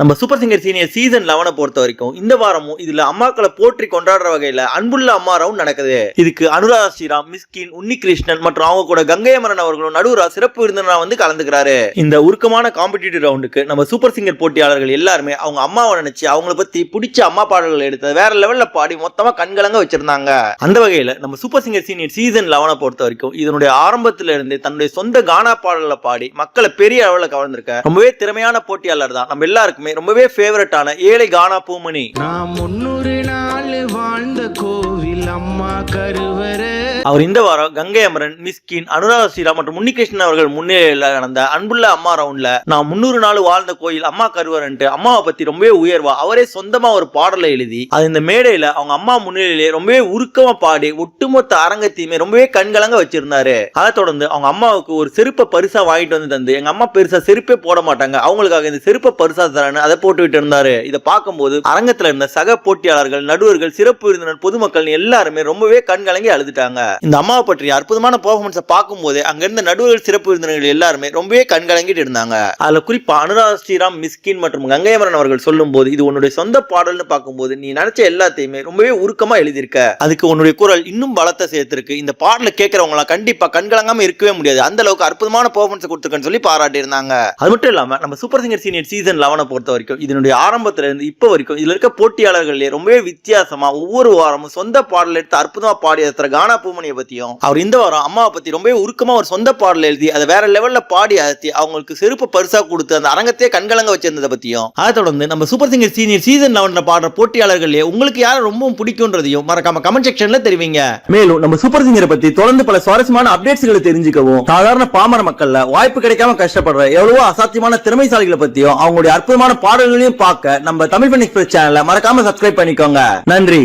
நம்ம super singer senior season லெவனை பொறுத்த வரைக்கும் இந்த வாரமும் இதுல அம்மாக்களை போற்றி கொண்டாடுற வகையில அன்புள்ள அம்மா ரவுண்ட் நடக்குது. இதுக்கு அனுராதா ஸ்ரீராம் மிஸ்கின் உன்னிகிருஷ்ணன் மற்றும் அவங்க கூட கங்கை அமரன் அவர்களும் நடுவரா சிறப்பு விருந்தினரா வந்து கலந்துக்கிறாரு. இந்த உருக்கமான காம்படிட்டிவ் ரவுண்டுக்கு நம்ம சூப்பர் சிங்கர் போட்டியாளர்கள் எல்லாருமே அவங்க அம்மாவை நினைச்சு அவங்கள பத்தி பிடிச்ச அம்மா பாடல்கள் எடுத்து வேற லெவல்ல பாடி மொத்தமா கண்கலங்க வச்சிருந்தாங்க. அந்த வகையில நம்ம சூப்பர் சிங்கர் சீனியர் சீசன் லெவனை பொறுத்த வரைக்கும் இதனுடைய ஆரம்பத்துல இருந்து தன்னுடைய சொந்த கானா பாடல்களை பாடி மக்களை பெரிய அளவுல கவர்ந்திருக்க ரொம்பவே திறமையான போட்டியாளர் தான் நம்ம எல்லாருக்கும் ரொம்பவே ஃபேவரட்டான ஏழை கானா பூமணி. நான் முன்னூறு நாள் வாழ்ந்த கோ அம்மா கருவறை. அவர் இந்த வாரம் கங்கை அமரன் மிஸ்கின் அனுராதா ஸ்ரீராம் மற்றும் முன்னிகிருஷ்ணன் அவர்கள் முன்னிலையில் நடந்த அன்புள்ள அம்மா ரவுண்ட்ல நான் முன்னூறு நாள் வாழ்ந்த கோயில் அம்மா கருவரன்ட்டு அம்மாவை பத்தி ரொம்பவே உயர்வா அவரே சொந்தமா ஒரு பாடலை எழுதி அது இந்த மேடையில அவங்க அம்மா முன்னிலையிலே ரொம்பவே உருக்கமா பாடி ஒட்டுமொத்த அரங்கத்தையுமே ரொம்பவே கண்கலங்க வச்சிருந்தாரு. அதை தொடர்ந்து அவங்க அம்மாவுக்கு ஒரு செருப்பை பரிசா வாங்கிட்டு வந்து தந்து எங்க அம்மா பெருசா செருப்பே போட மாட்டாங்க அவங்களுக்காக இந்த செருப்பை பரிசா தரேன்னு அதை போட்டு விட்டு இருந்தாரு. இதை பார்க்கும்போது அரங்கத்துல இருந்த சக போட்டியாளர்கள் நடுவர்கள் சிறப்பு விருந்தினர் பொதுமக்கள் எல்லாருமே ரொம்பவே கண்கலங்கி அழுதுட்டாங்க. இந்த அம்மாவை பற்றிய அற்புதமான பெர்ஃபார்மன்ஸை பார்க்கும்போது அங்க அங்கிருந்த நடுவர்கள் சிறப்பு விருந்தினர்கள் எல்லாருமே ரொம்பவே கண்கலங்கிட்டு இருந்தாங்க. அதுல குறிப்பா அனுராதா ஸ்ரீராம் மிஸ்கின் மற்றும் கங்கையமரன் அவர்கள் சொல்லும் போது இது உன்னுடைய சொந்த பாடல்னு பார்க்கும்போது நீ நினைச்ச எல்லாத்தையுமே ரொம்பவே உருக்கமா எழுதியிருக்க. அதுக்கு உன்னுடைய குரல் இன்னும் பலத்தை சேர்த்திருக்கு. இந்த பாடல கேட்கறவங்க கண்டிப்பா கண்கலங்காம இருக்கவே முடியாது. அந்த அளவுக்கு அற்புதமான பெர்ஃபார்மன்ஸ் கொடுத்துருக்கன்னு சொல்லி பாராட்டி இருந்தாங்க அது மட்டும் இல்லாம நம்ம சூப்பர் சிங்கர் சீனியர் சீசன் லெவனை பொறுத்த வரைக்கும் இதனுடைய ஆரம்பத்துல இருந்து இப்போ வரைக்கும் இதுல இருக்க போட்டியாளர்களே ரொம்பவே வித்தியாசமா ஒவ்வொரு வாரமும் சொந்த பாடல் எடுத்து அற்புதமா பாடி அதுல கானா பூமணியை பத்தியும் அவர் இந்த வாரம் அம்மாவை பத்தி ரொம்பவே உருக்கமா ஒரு சொந்த பாடல் எழுதி அதை வேற லெவல்ல பாடி அத்தி அவங்களுக்கு செருப்பு பரிசா கொடுத்து அந்த அரங்கத்தையே கண்கலங்க வச்சிருந்ததை பத்தியும் அதை தொடர்ந்து நம்ம சூப்பர் சிங்கர் சீனியர் சீசன் லெவனில் பாடுற போட்டியாளர்களே உங்களுக்கு யாரை ரொம்பவும் பிடிக்கும்ன்றதையும் மறக்காம கமெண்ட் செக்ஷன்ல தெரிவிங்க. மேலும் நம்ம சூப்பர் சிங்கரை பத்தி தொடர்ந்து பல சுவாரஸ்யமான அப்டேட்ஸ்களை தெரிஞ்சுக்கவும் சாதாரண பாமர மக்கள்ல வாய்ப்பு கிடைக்காம கஷ்டப்படுற எவ்வளவோ அசாத்தியமான திறமைசாலிகளை பற்றியும் அவங்களுடைய அற்புதமான பாடல்களையும் பார்க்க நம்ம தமிழ் பண்ணி எக்ஸ்பிரஸ் சேனலை மறக்காம சப்ஸ்கிரைப் பண்ணிக்கோங்க. நன்றி.